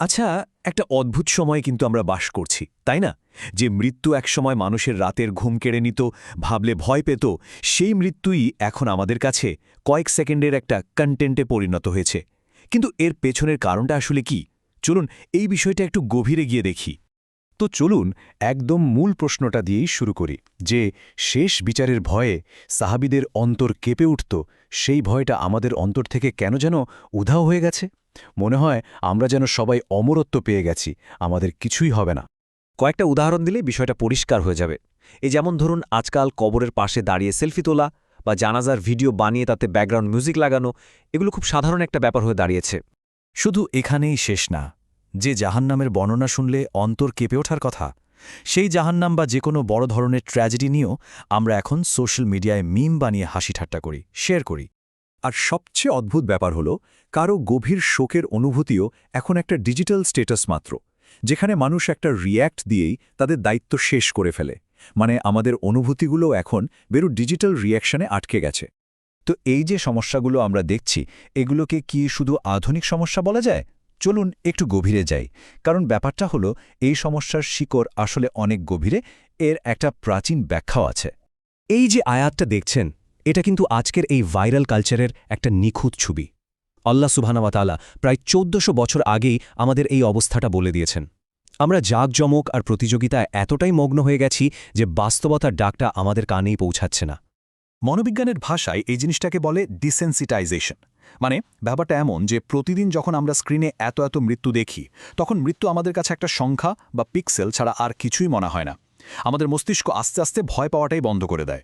আচ্ছা একটা অদ্ভুত সময়ে কিন্তু আমরা বাস করছি, তাই না? যে মৃত্যু একসময় মানুষের রাতের ঘুম কেড়ে নিত, ভাবলে ভয় পেত, সেই মৃত্যুই এখন আমাদের কাছে কয়েক সেকেন্ডের একটা কন্টেন্টে পরিণত হয়েছে। কিন্তু এর পেছনের কারণটা আসলে কি? চলুন, এই বিষয়টা একটু গভীরে গিয়ে দেখি। তো চলুন, একদম মূল প্রশ্নটা দিয়েই শুরু করি, যে শেষ বিচারের ভয়ে সাহাবিদের অন্তর কেঁপে উঠত, সেই ভয়টা আমাদের অন্তর থেকে কেন যেন উধাও হয়ে গেছে? মনে হয় আমরা যেন সবাই অমরত্ব পেয়ে গেছি, আমাদের কিছুই হবে না। কয়েকটা উদাহরণ দিলে বিষয়টা পরিষ্কার হয়ে যাবে। এই যেমন ধরুন, আজকাল কবরের পাশে দাঁড়িয়ে সেলফি তোলা বা জানাজার ভিডিও বানিয়ে তাতে ব্যাকগ্রাউন্ড মিউজিক লাগানো, এগুলো খুব সাধারণ একটা ব্যাপার হয়ে দাঁড়িয়েছে। শুধু এখানেই শেষ না, যে জাহান্নামের বর্ণনা শুনলে অন্তর কেঁপে ওঠার কথা, সেই জাহান্নাম বা যে কোনো বড় ধরনের ট্র্যাজেডি নিয়েও আমরা এখন সোশ্যাল মিডিয়ায় মিম বানিয়ে হাসি ঠাট্টা করি, শেয়ার করি। আর সবচেয়ে অদ্ভুত ব্যাপার হল, কারও গভীর শোকের অনুভূতিও এখন একটা ডিজিটাল স্টেটাস মাত্র, যেখানে মানুষ একটা রিয়্যাক্ট দিয়েই তাদের দায়িত্ব শেষ করে ফেলে। মানে আমাদের অনুভূতিগুলো এখন বেরু ডিজিটাল রিয়াকশনে আটকে গেছে। তো এই যে সমস্যাগুলো আমরা দেখছি, এগুলোকে কি শুধু আধুনিক সমস্যা বলা যায়? চলুন একটু গভীরে যাই। কারণ ব্যাপারটা হলো, এই সমস্যার শিকড় আসলে অনেক গভীরে, এর একটা প্রাচীন ব্যাখ্যাও আছে। এই যে আয়াতটা দেখছেন এটা কিন্তু আজকের এই ভাইরাল কালচারের একটা নিখুঁত ছবি। আল্লাহ সুবহানাওয়াতালা প্রায় চোদ্দশো বছর আগেই আমাদের এই অবস্থাটা বলে দিয়েছেন। আমরা জাঁকজমক আর প্রতিযোগিতায় এতটাই মগ্ন হয়ে গেছি যে বাস্তবতার ডাকটা আমাদের কানেই পৌঁছাচ্ছে না। মনোবিজ্ঞানের ভাষায় এই জিনিসটাকে বলে ডিসেন্সিটাইজেশন মানে ব্যাপারটা এমন যে প্রতিদিন যখন আমরা স্ক্রিনে এত এত মৃত্যু দেখি, তখন মৃত্যু আমাদের কাছে একটা সংখ্যা বা পিক্সেল ছাড়া আর কিছুই মনে হয় না। আমাদের মস্তিষ্ক আস্তে আস্তে ভয় পাওয়াটাই বন্ধ করে দেয়।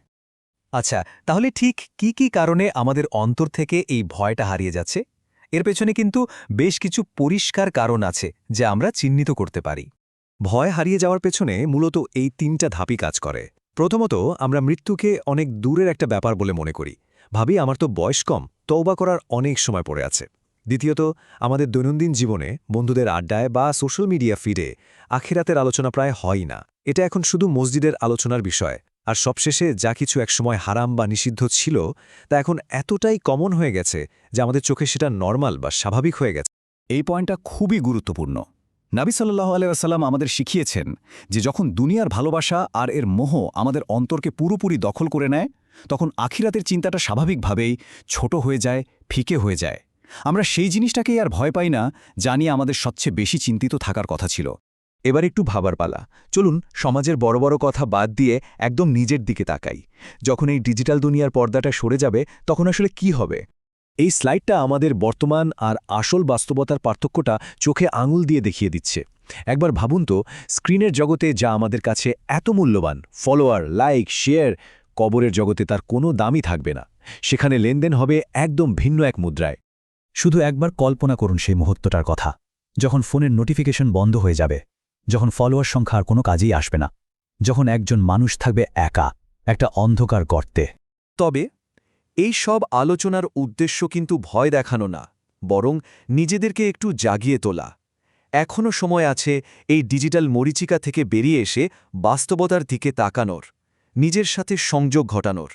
আচ্ছা তাহলে ঠিক কি কি কারণে আমাদের অন্তর থেকে এই ভয়টা হারিয়ে যাচ্ছে? এর পেছনে কিন্তু বেশ কিছু পরিষ্কার কারণ আছে যা আমরা চিহ্নিত করতে পারি। ভয় হারিয়ে যাওয়ার পেছনে মূলত এই তিনটা ধাপই কাজ করে। প্রথমত, আমরা মৃত্যুকে অনেক দূরের একটা ব্যাপার বলে মনে করি। ভাবি, আমার তো বয়স কম তৌবা করার অনেক সময় পড়ে আছে। দ্বিতীয়ত, আমাদের দৈনন্দিন জীবনে বন্ধুদের আড্ডায় বা সোশ্যাল মিডিয়া ফিডে আখিরাতের আলোচনা প্রায় হয় না। এটা এখন শুধু মসজিদের আলোচনার বিষয়। আর সবশেষে যা কিছু একসময় হারাম বা নিষিদ্ধ ছিল, তা এখন এতটাই কমন হয়ে গেছে যে আমাদের চোখে সেটা নর্মাল বা স্বাভাবিক হয়ে গেছে। এই পয়েন্টটা খুবই গুরুত্বপূর্ণ। নাবি সাল্লাহ আলাইসাল্লাম আমাদের শিখিয়েছেন যে যখন দুনিয়ার ভালোবাসা আর এর মোহ আমাদের অন্তরকে পুরোপুরি দখল করে নেয়, তখন আখিরাতের চিন্তাটা স্বাভাবিকভাবেই ছোট হয়ে যায়, ফিকে হয়ে যায়। আমরা সেই জিনিসটাকেই আর ভয় পাই না জানি আমাদের সবচেয়ে বেশি চিন্তিত থাকার কথা ছিল। এবার একটু ভাবার পালা। চলুন, সমাজের বড় বড় কথা বাদ দিয়ে একদম নিজের দিকে তাকাই। যখন এই ডিজিটাল দুনিয়ার পর্দাটা সরে যাবে, তখন আসলে কি হবে? এই স্লাইডটা আমাদের বর্তমান আর আসল বাস্তবতার পার্থক্যটা চোখে আঙুল দিয়ে দেখিয়ে দিচ্ছে। একবার ভাবুন তো, স্ক্রিনের জগতে যা আমাদের কাছে এত মূল্যবান, ফলোয়ার, লাইক, শেয়ার, কবরের জগতে তার কোনো দামই থাকবে না। সেখানে লেনদেন হবে একদম ভিন্ন এক মুদ্রায়। শুধু একবার কল্পনা করুন সেই মুহূর্তটার কথা, যখন ফোনের নোটিফিকেশন বন্ধ হয়ে যাবে। যখন ফলোয়ার সংখ্যা আর কোনো কাজেই আসবে না, যখন একজন মানুষ থাকবে একা, একটা অন্ধকার গর্তে। তবে এই সব আলোচনার উদ্দেশ্য কিন্তু ভয় দেখানো না, বরং নিজেদেরকে একটু জাগিয়ে তোলা। এখনও সময় আছে এই ডিজিটাল মরিচিকা থেকে বেরিয়ে এসে বাস্তবতার দিকে তাকানোর, নিজের সাথে সংযোগ ঘটানোর।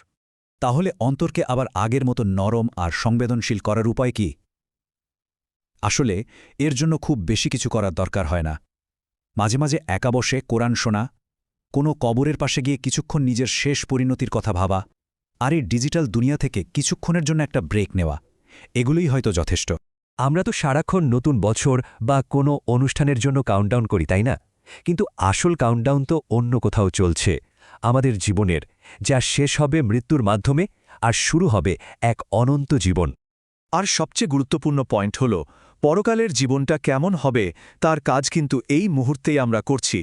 তাহলে অন্তরকে আবার আগের মতো নরম আর সংবেদনশীল করার উপায় কি? আসলে এর জন্য খুব বেশি কিছু করার দরকার হয় না। মাঝে মাঝে একা বসে কোরআন শোনা, কোনো কবরের পাশে গিয়ে কিছুক্ষণ নিজের শেষ পরিণতির কথা ভাবা, আর এই ডিজিটাল দুনিয়া থেকে কিছুক্ষণের জন্য একটা ব্রেক নেওয়া, এগুলোই হয়তো যথেষ্ট। আমরা তো সারাক্ষণ নতুন বছর বা কোনো অনুষ্ঠানের জন্য কাউন্টডাউন করি, তাই না? কিন্তু আসল কাউন্টডাউন তো অন্য কোথাও চলছে, আমাদের জীবনের, যা শেষ হবে মৃত্যুর মাধ্যমে আর শুরু হবে এক অনন্ত জীবন। আর সবচেয়ে গুরুত্বপূর্ণ পয়েন্ট হল পরকালের জীবনটা কেমন হবে তার কাজ কিন্তু এই মুহূর্তেই আমরা করছি।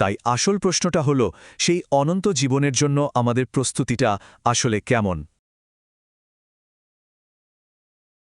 তাই আসল প্রশ্নটা হল, সেই অনন্ত জীবনের জন্য আমাদের প্রস্তুতিটা আসলে কেমন?